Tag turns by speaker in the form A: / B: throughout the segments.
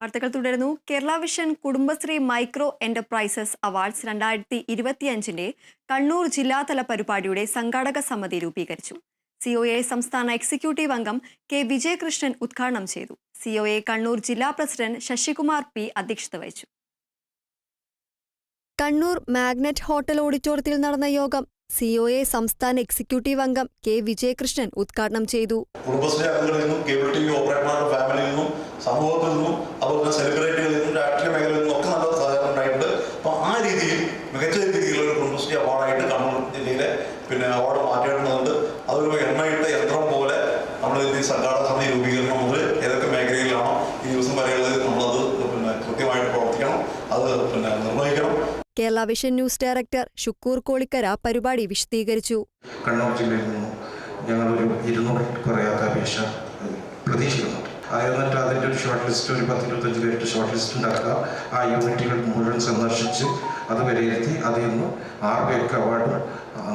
A: വാർത്തകൾ തുടരുന്നു. Kerala vision Kudumbashree micro enterprises awards രണ്ടായിരത്തി ഇരുപത്തിയഞ്ചിന്റെ കണ്ണൂർ ജില്ലാതല പരിപാടിയുടെ സംഘാടക സമിതി രൂപീകരിച്ചു. സി ഒ എ സംസ്ഥാന എക്സിക്യൂട്ടീവ് അംഗം കെ വിജയകൃഷ്ണൻ ഉദ്ഘാടനം ചെയ്തു. സി ഒ എ കണ്ണൂർ ജില്ലാ പ്രസിഡന്റ് ശശികുമാർ പി അധ്യക്ഷത വഹിച്ചു. കണ്ണൂർ മാഗ്നറ്റ് ഹോട്ടൽ ഓഡിറ്റോറിയത്തിൽ നടന്ന യോഗം സി ഒ എ സംസ്ഥാന എക്സിക്യൂട്ടീവ് അംഗം കെ വിജയകൃഷ്ണൻ ഉദ്ഘാടനം ചെയ്തു.
B: കുടുംബശ്രീ അംഗങ്ങളിൽ നിന്നും കേബിൾ രീതിയിൽ മികച്ച രീതിയിലുള്ള ഒരു കുടുംബശ്രീ അവാർഡായിട്ട് കണ്ണൂർ ജില്ലയിലെ പിന്നെ അവാർഡ് മാറ്റേണ്ടതുണ്ട് അതൊരു എണ്ണയിട്ട യന്ത്രം പോലെ നമ്മൾ ഈ സർക്കാർ സമിതി രൂപീകരണം മുതൽ ഏതൊക്കെ മേഖലയിലാണോ ഈ ദിവസം വരെയുള്ളത് നമ്മളത് പിന്നെ കൃത്യമായിട്ട് പ്രവർത്തിക്കണം. അത് പിന്നെ നിർവഹിക്കണം.
A: Kerala vision news director Shukkur Kolikkara പരിപാടി വിശദീകരിച്ചു.
C: കണ്ണൂർ ജില്ലയിൽ നിന്നും ഞങ്ങളൊരു ഇരുന്നൂറിൽ കുറയാത്ത അപേക്ഷ പ്രതീക്ഷിക്കുന്നുണ്ട്. എന്നിട്ട് അതിന്റെ ഒരു ഷോർട്ട് ലിസ്റ്റ് ഒരു പത്ത് ഇരുപത്തഞ്ച് പേരുടെ ഷോർട്ട് ലിസ്റ്റ് ഉണ്ടാക്കുക. ആ യൂണിറ്റുകൾ മുഴുവൻ സന്ദർശിച്ച് അത് വിലയിരുത്തി അതിൽ നിന്ന് ആറ് പേർക്ക് അവാർഡും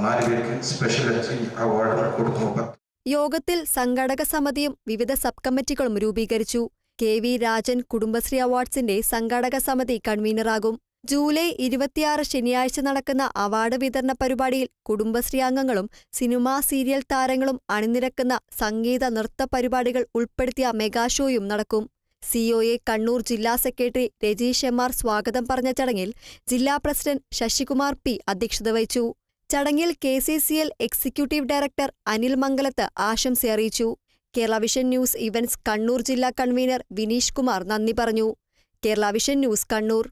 C: നാല് പേർക്ക് സ്പെഷ്യൽ അവാർഡ് കൊടുക്കും
A: യോഗത്തിൽ സംഘടക സമിതിയും വിവിധ സബ് കമ്മിറ്റികളും രൂപീകരിച്ചു. കെ വി രാജൻ കുടുംബശ്രീ അവാർഡ്സിന്റെ സംഘാടക സമിതി കൺവീനറാകും ജൂലൈ ഇരുപത്തിയാറ് ശനിയാഴ്ച നടക്കുന്ന അവാർഡ് വിതരണ പരിപാടിയിൽ കുടുംബശ്രീ അംഗങ്ങളും സിനിമാ സീരിയൽ താരങ്ങളും അണിനിരക്കുന്ന സംഗീത നൃത്ത പരിപാടികൾ ഉൾപ്പെടുത്തിയ മെഗാഷോയും നടക്കും. സിഒഎ കണ്ണൂർ ജില്ലാ സെക്രട്ടറി രജീഷ് എം ആർ സ്വാഗതം പറഞ്ഞ ചടങ്ങിൽ ജില്ലാ പ്രസിഡന്റ് ശശികുമാർ പി അധ്യക്ഷത വഹിച്ചു. ചടങ്ങിൽ K C C L executive director Anil Mangalath ആശംസ അറിയിച്ചു. Kerala vision news events Kannur ജില്ലാ കൺവീനർ വിനീഷ് കുമാർ നന്ദി പറഞ്ഞു. Kerala vision news Kannur.